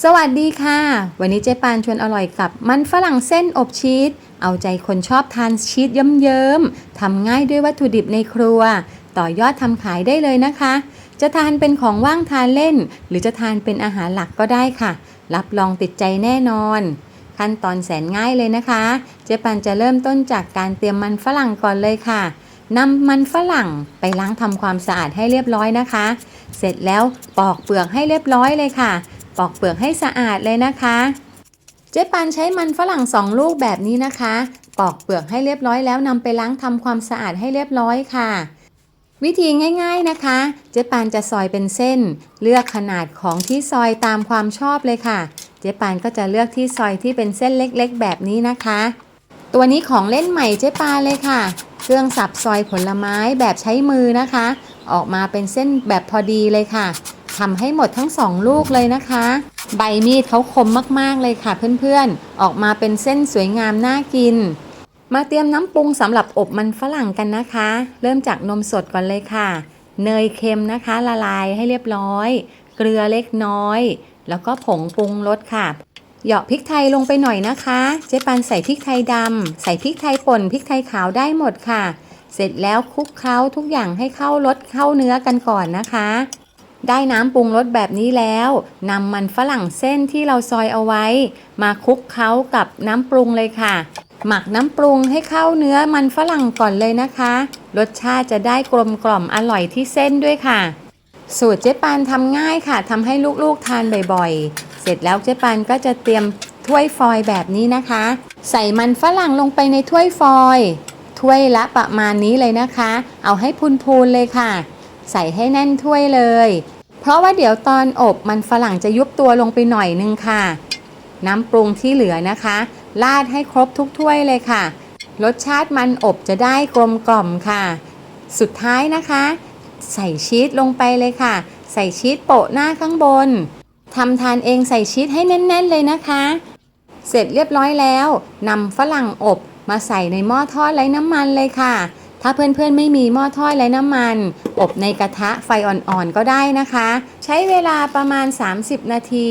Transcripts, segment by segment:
สวัสดีค่ะ วันนี้เจ๊ปานชวนอร่อยกับมันฝรั่งเส้นอบชีส เอาใจคนชอบทานชีสเยิ้มๆทำง่ายด้วยวัตถุดิบในครัว ต่อยอดทำขายได้เลยนะคะ จะทานเป็นของว่างทานเล่น หรือจะทานเป็นอาหารหลักก็ได้ค่ะ รับรองติดใจแน่นอน ขั้นตอนแสนง่ายเลยนะคะ เจ๊ปันจะเริ่มต้นจากการเตรียมมันฝรั่งก่อนเลยค่ะนำมันฝรั่งไปล้างทำความสะอาดให้เรียบร้อยนะคะ เสร็จแล้วปอกเปลือกให้เรียบร้อยเลยค่ะ ปอกเปลือกให้สะอาดเลยนะคะ เจ๊ปันใช้มันฝรั่งสองลูกแบบนี้นะคะ ปอกเปลือกให้เรียบร้อยแล้วนำไปล้างทำความสะอาดให้เรียบร้อยค่ะ วิธีง่าย ๆนะคะ เจ๊ปานจะซอยเป็นเส้น เลือกขนาดของที่ซอยตามความชอบเลยค่ะ เจ๊ปานก็จะเลือกที่ซอยที่เป็นเส้นเล็กๆ แบบนี้นะคะ ตัวนี้ของเล่นใหม่เจ๊ปานเลยค่ะ เครื่องสับซอยผลไม้แบบใช้มือนะคะ ออกมาเป็นเส้นแบบพอดีเลยค่ะ ทำให้หมดทั้งสองลูกเลยนะคะ ใบมีดเขาคมมากๆเลยค่ะเพื่อนๆ ออกมาเป็นเส้นสวยงามน่ากิน มาเตรียมน้ำปรุงสำหรับอบมันฝรั่งกันนะคะ เริ่มจากนมสดก่อนเลยค่ะ เนยเค็มนะคะ ละลายให้เรียบร้อย เกลือเล็กน้อย แล้วก็ผงปรุงรสค่ะเหยาะพริกไทยลงไปหน่อยนะคะ เจ๊ปันใส่พริกไทยดำใส่พริกไทยป่นพริกไทยขาวได้หมดค่ะ เสร็จแล้วคลุกเคล้าทุกอย่างให้เข้ารสเข้าเนื้อกันก่อนนะคะ ได้น้ำปรุงรสแบบนี้แล้วนำมันฝรั่งเส้นที่เราซอยเอาไว้ มาคลุกเคล้ากับน้ำปรุงเลยค่ะ หมักน้ำปรุงให้เข้าเนื้อมันฝรั่งก่อนเลยนะคะ รสชาติจะได้กลมกล่อมอร่อยที่เส้นด้วยค่ะ สูตรเจ๊ปานทำง่ายค่ะทำให้ลูกๆทานบ่อยๆ เสร็จแล้วเจ๊ปานก็จะเตรียมถ้วยฟอยแบบนี้นะคะ ใส่มันฝรั่งลงไปในถ้วยฟอยถ้วยละประมาณนี้เลยนะคะ เอาให้พูนๆเลยค่ะ ใส่ให้แน่นถ้วยเลย เพราะว่าเดี๋ยวตอนอบมันฝรั่งจะยุบตัวลงไปหน่อยนึงค่ะ น้ำปรุงที่เหลือนะคะราดให้ครบทุกถ้วยเลยค่ะ รสชาติมันอบจะได้กลมกล่อมค่ะ สุดท้ายนะคะ ใส่ชีสลงไปเลยค่ะ ใส่ชีสโปะหน้าข้างบนทำทานเองใส่ชีสให้แน่น ๆ เลยนะคะ เสร็จเรียบร้อยแล้วนำฝรั่งอบมาใส่ในหม้อทอดไร้น้ำมันเลยค่ะ ถ้าเพื่อนๆไม่มีหม้อทอดไร้น้ำมัน อบในกระทะไฟอ่อนๆก็ได้นะคะ ใช้เวลาประมาณ 30 นาที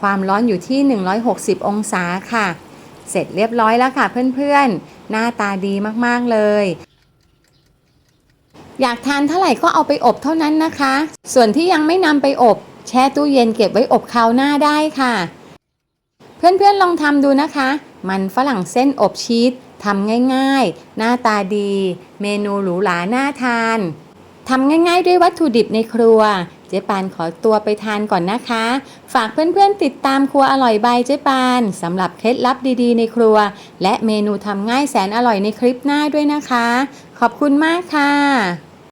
ความร้อนอยู่ที่ 160 องศาค่ะ เสร็จเรียบร้อยแล้วค่ะเพื่อนๆ หน้าตาดีมากๆเลย อยากทานเท่าไหร่ก็เอาไปอบเท่านั้นนะคะ ส่วนที่ยังไม่นำไปอบแช่ตู้เย็นเก็บไว้อบคราวหน้าได้ค่ะ เพื่อนๆลองทำดูนะคะ มันฝรั่งเส้นอบชีส ทำง่ายๆ หน้าตาดี เมนูหรูหราน่าทานทำง่ายๆ ด้วยวัตถุดิบในครัว เจ๊ปานขอตัวไปทานก่อนนะคะ ฝากเพื่อนๆติดตามครัวอร่อยบายเจ๊ปานสำหรับเคล็ดลับดีๆในครัว และเมนูทำง่ายแสนอร่อยในคลิปหน้าด้วยนะคะ ขอบคุณมากค่ะ